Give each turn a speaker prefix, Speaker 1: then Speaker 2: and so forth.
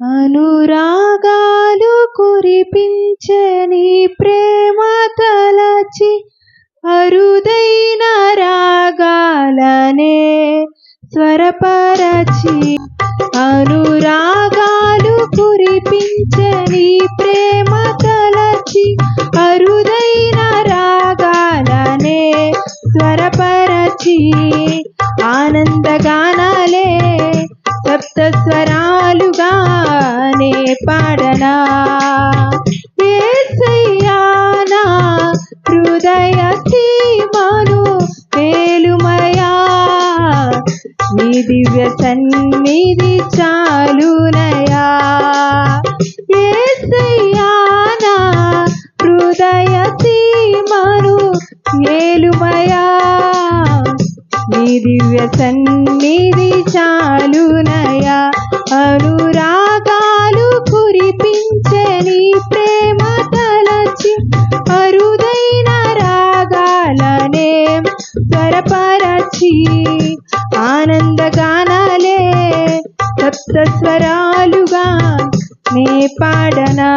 Speaker 1: అనురాగాలు కురిపించని ప్రేమ తలచి అరుదైన రాగాలనే స్వరపరచి అనురాగాలు కురిపించని ప్రేమ తలచి అరుదైన రాగాలనే స్వరపరచి ఆనందగానాలే సప్త స్వరాలుగానే పాడనా? యేసయ్యా హృదయ సీమను మేలుమయా? నీ దివ్య సన్నిధి చాలునయా? యేసయ్యా హృదయ సీమను మేలుమయా? నీ దివ్య సన్నిధి చాలున స్వరపరచి ఆనందగానాలే సప్త స్వరాలుగా నే పాడనా?